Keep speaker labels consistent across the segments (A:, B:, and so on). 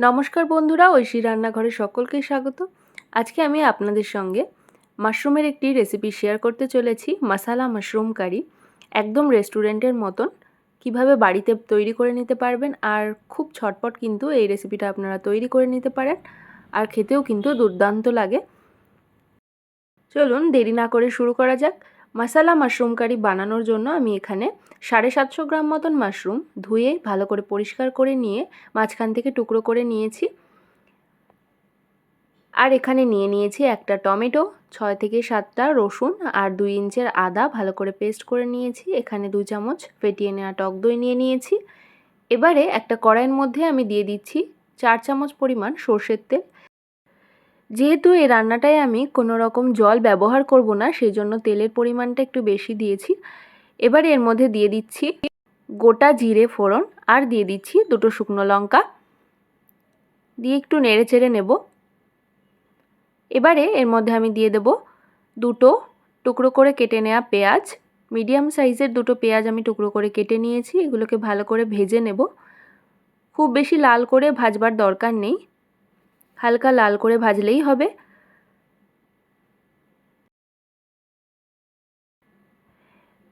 A: নমস্কার বন্ধুরা, ঐশী রান্নাঘরে সকলকে স্বাগত। আজকে আমি আপনাদের সঙ্গে মাশরুমের একটি রেসিপি শেয়ার করতে চলেছি মশালা মাশরুম কারি একদম রেস্টুরেন্টের মতন কীভাবে বাড়িতে তৈরি করে নিতে পারবেন আর খুব ছটপট কিন্তু এই রেসিপিটা আপনারা তৈরি করে নিতে পারেন আর খেতেও কিন্তু দুর্দান্ত লাগে। চলুন দেরি না করে শুরু করা যাক। মশালা মাশরুম কারি বানানোর জন্য আমি এখানে সাড়ে সাতশো গ্রাম মতন মাশরুম ধুয়ে ভালো করে পরিষ্কার করে নিয়ে মাঝখান থেকে টুকরো করে নিয়েছি। আর এখানে নিয়ে নিয়েছি একটা টমেটো, ছয় থেকে সাতটা রসুন আর দুই ইঞ্চের আদা ভালো করে পেস্ট করে নিয়েছি। এখানে দু চামচ ফেটিয়ে নেওয়া টক দই নিয়ে নিয়েছি। এবারে একটা কড়াইয়ের মধ্যে আমি দিয়ে দিচ্ছি চার চামচ পরিমাণ সর্ষের তেল। যেহেতু এই রান্নাটায় আমি কোনো রকম জল ব্যবহার করব না সেই জন্য তেলের পরিমাণটা একটু বেশি দিয়েছি। এবার এর মধ্যে দিয়ে দিচ্ছি গোটা জিরে ফোড়ন আর দিয়ে দিচ্ছি দুটো শুকনো লঙ্কা। দিয়ে একটু নেড়ে চেড়ে নেব। এবারে এর মধ্যে আমি দিয়ে দেব দুটো টুকরো করে কেটে নেওয়া পেঁয়াজ। মিডিয়াম সাইজের দুটো পেঁয়াজ আমি টুকরো করে কেটে নিয়েছি, এগুলোকে ভালো করে ভেজে নেব। খুব বেশি লাল করে ভাজবার দরকার নেই। হালকা লাল করে ভাজলেই হবে।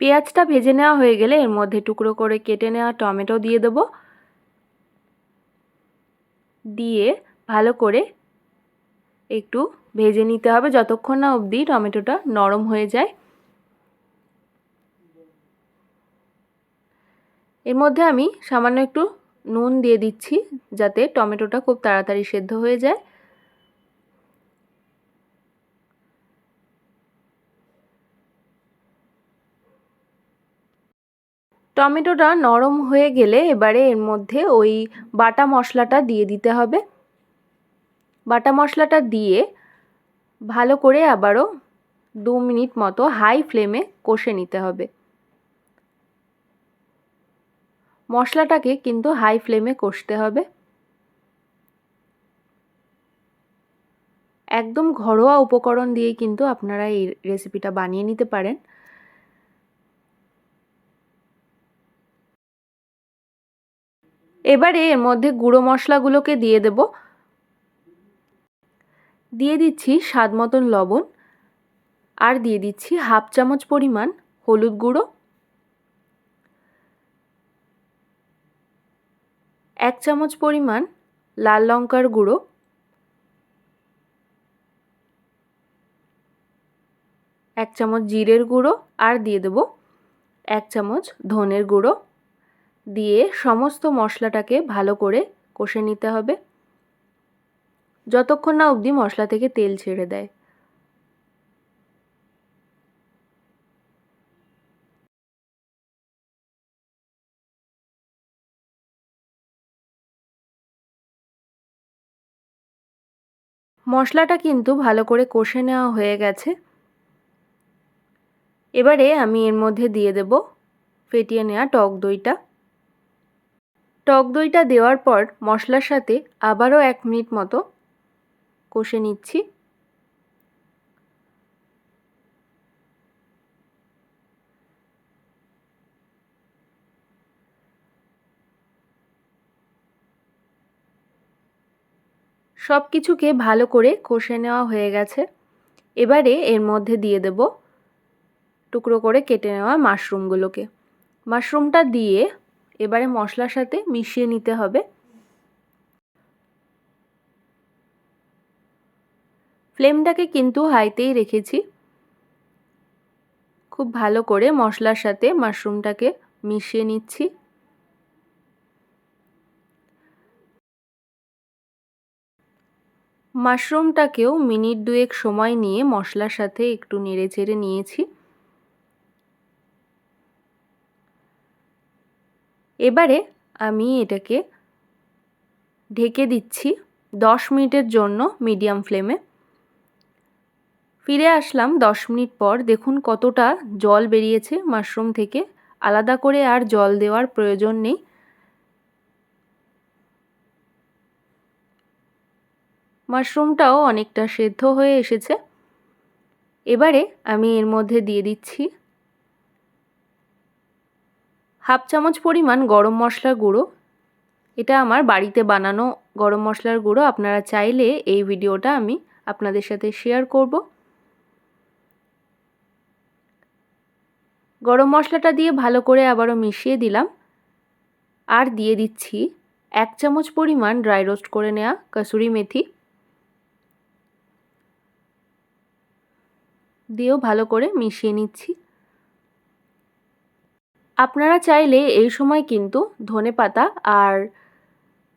A: পেঁয়াজটা ভেজে নেওয়া হয়ে গেলে এর মধ্যে টুকরো করে কেটে নেওয়া টমেটো দিয়ে দেবো। দিয়ে ভালো করে একটু ভেজে নিতে হবে যতক্ষণ না অবধি টমেটোটা নরম হয়ে যায়। এর মধ্যে আমি সামান্য একটু নুন দিয়ে দিচ্ছি যাতে টমেটোটা খুব তাড়াতাড়ি সেদ্ধ হয়ে যায়। টমেটোটা নরম হয়ে গেলে এবারে এর মধ্যে ওই বাটা মশলাটা দিয়ে দিতে হবে। বাটা মশলাটা দিয়ে ভালো করে আবারও দু মিনিট মতো হাই ফ্লেমে কষে নিতে হবে। মশলাটাকে কিন্তু হাই ফ্লেমে কষতে হবে। একদম ঘরোয়া উপকরণ দিয়েই কিন্তু আপনারা এই রেসিপিটা বানিয়ে নিতে পারেন। এবারে এর মধ্যে গুঁড়ো মশলাগুলোকে দিয়ে দেব। দিয়ে দিচ্ছি স্বাদ মতন লবণ। আর দিয়ে দিচ্ছি হাফ চামচ পরিমাণ হলুদ গুঁড়ো। এক চামচ পরিমাণ লাল লঙ্কার গুঁড়ো, এক চামচ জিরের গুঁড়ো আর দিয়ে দেব এক চামচ ধনের গুঁড়ো। দিয়ে সমস্ত মশলাটাকে ভালো করে কষে নিতে হবে। যতক্ষণ না অবধি মশলা থেকে তেল ছেড়ে দেয়। মশলাটা কিন্তু ভালো করে কষে নেওয়া হয়ে গেছে। এবারে আমি এর মধ্যে দিয়ে দেব ফেটিয়ে নেওয়া টক দইটা। টক দইটা দেওয়ার পর মশলার সাথে আবারও এক মিনিট মতো কষে নিচ্ছি। সব কিছুকে ভালো করে কষে নেওয়া হয়ে গেছে। এবারে এর মধ্যে দিয়ে দেব টুকরো করে কেটে নেওয়া মাশরুমগুলোকে। মাশরুমটা দিয়ে এবারে মশলার সাথে মিশিয়ে নিতে হবে। ফ্লেমটাকে কিন্তু হাইতেই রেখেছি। খুব ভালো করে মশলার সাথে মাশরুমটাকে মিশিয়ে নিচ্ছি। মাশরুমটাকেও মিনিট দুয়েক সময় নিয়ে মশলার সাথে একটু নেড়ে চেড়ে নিয়েছি। এবারে আমি এটাকে ঢেকে দিচ্ছি দশ মিনিটের জন্য মিডিয়াম ফ্লেমে। ফিরে আসলাম দশ মিনিট পর। দেখুন কতটা জল বেরিয়েছে মাশরুম থেকে। আলাদা করে আর জল দেওয়ার প্রয়োজন নেই। মাশরুমটাও অনেকটা সেদ্ধ হয়ে এসেছে। এবারে আমি এর মধ্যে দিয়ে দিচ্ছি হাফ চামচ পরিমাণ গরম মশলা গুঁড়ো। এটা আমার বাড়িতে বানানো গরম মশলার গুঁড়ো। আপনারা চাইলে এই ভিডিওটা আমি আপনাদের সাথে শেয়ার করব। গরম মশলাটা দিয়ে ভালো করে আবারও মিশিয়ে দিলাম। আর দিয়ে দিচ্ছি এক চামচ পরিমাণ ড্রাই রোস্ট করে নেওয়া কসুরি মেথি। দিয়েও ভালো করে মিশিয়ে নিচ্ছি। আপনারা চাইলে এই সময় কিন্তু ধনে পাতা আর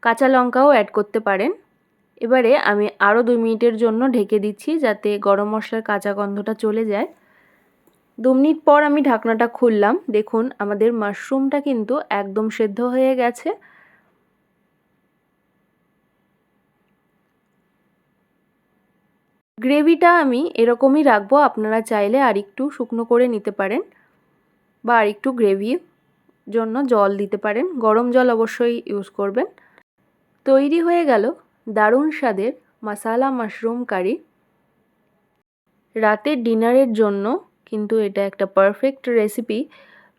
A: কাঁচা লঙ্কাও অ্যাড করতে পারেন। এবারে আমি আরও দুই মিনিটের জন্য ঢেকে দিচ্ছি যাতে গরম মশলার কাঁচা গন্ধটা চলে যায়। দু মিনিট পর আমি ঢাকনাটা খুললাম। দেখুন, আমাদের মাশরুমটা কিন্তু একদম সেদ্ধ হয়ে গেছে। গ্রেভিটা আমি এরকমই রাখব, আপনারা চাইলে আর একটু শুকনো করে নিতে পারেন বা আর একটু গ্রেভির জন্য জল দিতে পারেন। গরম জল অবশ্যই ইউজ করবেন। তৈরি হয়ে গেল দারুণ স্বাদের মশালা মাশরুম কারি রাতের ডিনারের জন্য কিন্তু এটা একটা পারফেক্ট রেসিপি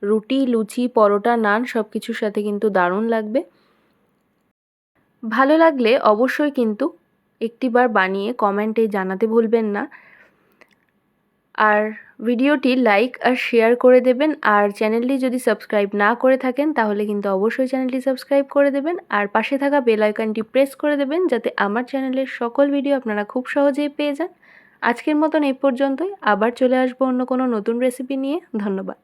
A: রুটি, লুচি, পরোটা, নান সব কিছুর সাথে কিন্তু দারুণ লাগবে। ভালো লাগলে অবশ্যই কিন্তু একটিবার বানিয়ে কমেন্টে জানাতে ভুলবেন না। আর ভিডিওটি লাইক আর শেয়ার করে দেবেন। আর চ্যানেলটি যদি সাবস্ক্রাইব না করে থাকেন, তাহলে কিন্তু অবশ্যই চ্যানেলটি সাবস্ক্রাইব করে দেবেন। আর পাশে থাকা বেল আইকনটি প্রেস করে দেবেন, যাতে আমার চ্যানেলের সকল ভিডিও আপনারা খুব সহজেই পেয়ে যান। আজকের মতন এই পর্যন্তই। আবার চলে আসব অন্য কোনো নতুন রেসিপি নিয়ে। ধন্যবাদ।